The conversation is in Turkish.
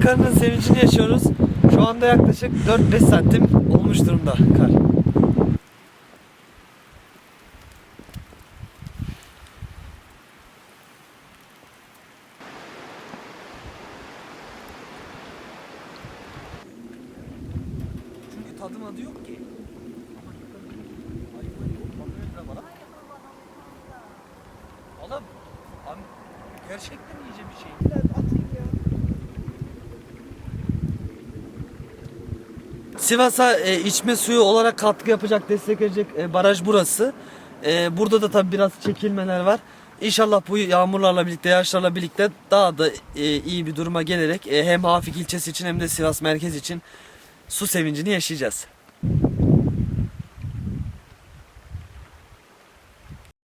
karının sevincini yaşıyoruz. Şu anda yaklaşık 4-5 santim olmuş durumda kar. Çünkü tadım adı yok ki. Oğlum, gerçekten iyice bir şey. Sivas'a e, içme suyu olarak katkı yapacak, destek verecek e, baraj burası. E, burada da tabii biraz çekilmeler var. İnşallah bu yağmurlarla birlikte, yağışlarla birlikte daha da e, iyi bir duruma gelerek e, hem Hafik ilçesi için hem de Sivas merkez için su sevincini yaşayacağız.